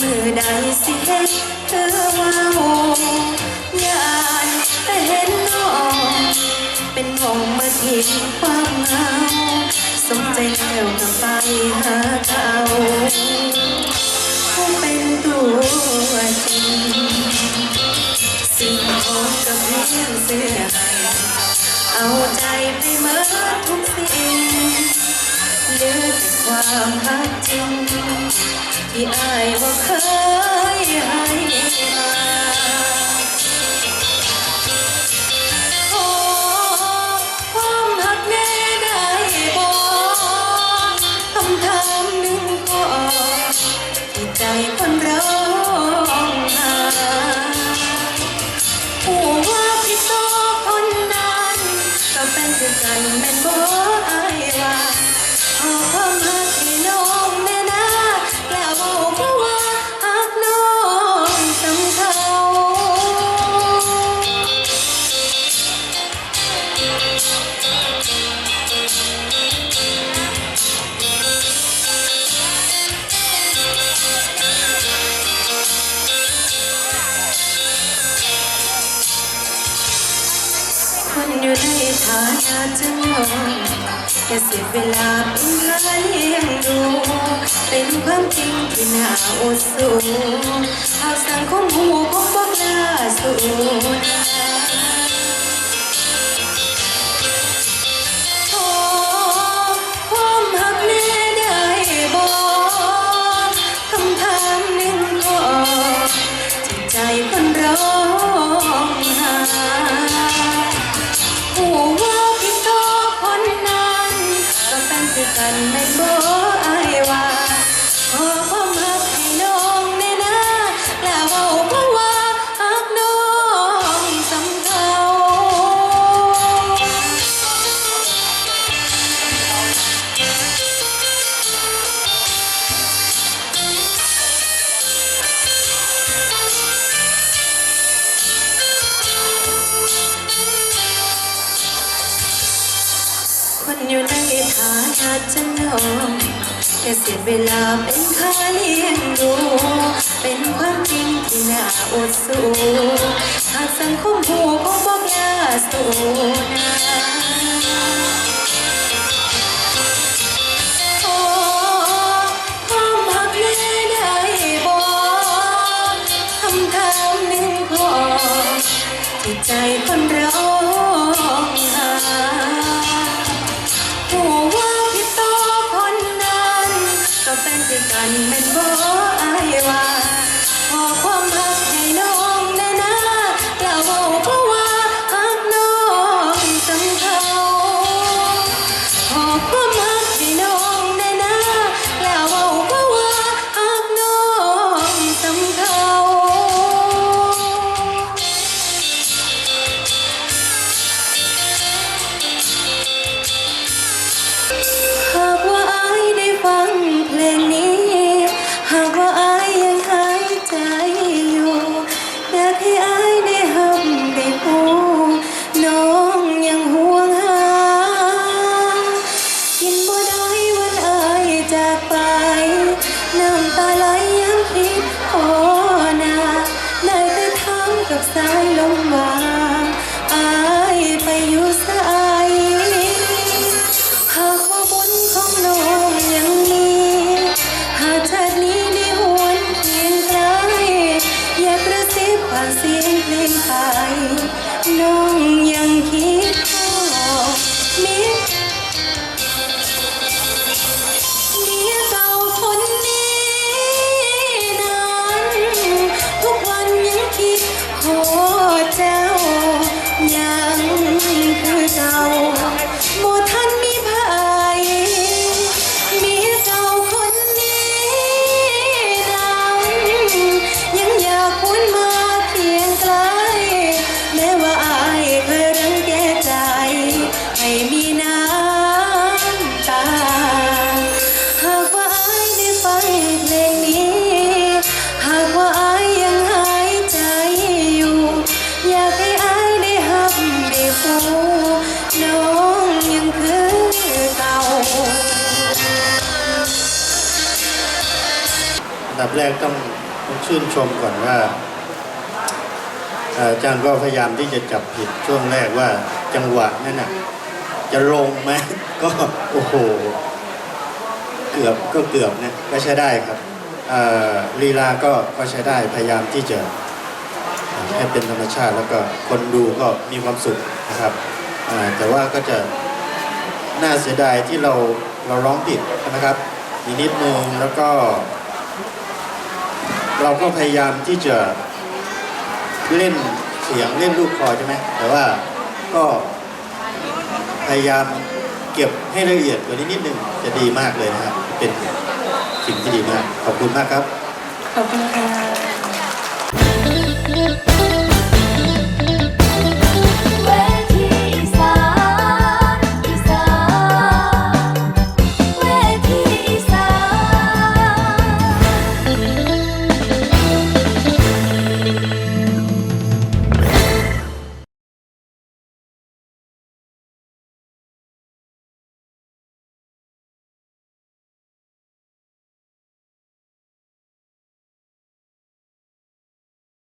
มือใดสิเห็นเธอว่าโอ้ยานแต่เห็นน้องเป็นหงเมาทิ้งความเหงาสมใจแล้วก็ไปหาเขาคงเป็นตัวจริงสิ่งของกับเพียงเสื้อใหเอาใจไปเมื่อทุกสิ่งเหลือแต่ความรักจริง ที่อายบ่เคยให้มาขอความหักแน่ได้บ่คำถามนึ่ง คนอยู่ในฐานะจะงงแต่เสียเวลาเป็นการเลี้ยงดู เป็นความจริงที่น่าอดสูหากสังคมหูคงบอกลา เป็ อยู่ในาติจะนองแค่เสียเวลาเป็นค่าเลี้ยงดูเป็นความจริงที่น่าอดสู้หากสังคมหูคงบอกยาสูนะ เำตาไหลยังคิดพอนาได้แต่ทำกับสายลมว่าอายไปอยู่สายหากว่าบุญของน้องยังมีหากชาตินี้ได้หวนเพียงไกลอยากกระซิบผ่านเสียงเพลงไทยน้อง คื แรกต้องต้องชื่นชมก่อนว่าอาจารย์ก็พยายามที่จะจับผิดช่วงแรกว่าจังหวะนั่นน่ะจะลงไหมก็โอ้โห เกือบก็เกือบนะก็ใช้ได้ครับลีลาก็ก็ใช้ได้พยายามที่จะให้เป็นธรรมชาติแล้วก็คนดูก็มีความสุขนะครับแต่ว่าก็จะน่าเสียดายที่เราเราร้องผิดนะครับนิดนึงแล้วก็ เราก็พยายามที่จะเล่นเสียงเล่นลูกคอใช่ไหมแต่ว่าก็พยายามเก็บให้ละเอียดกว่านี้นิดนึงจะดีมากเลยนะครับ เป็นสิ่งที่ดีมาก ขอบคุณมากครับ ขอบคุณค่ะ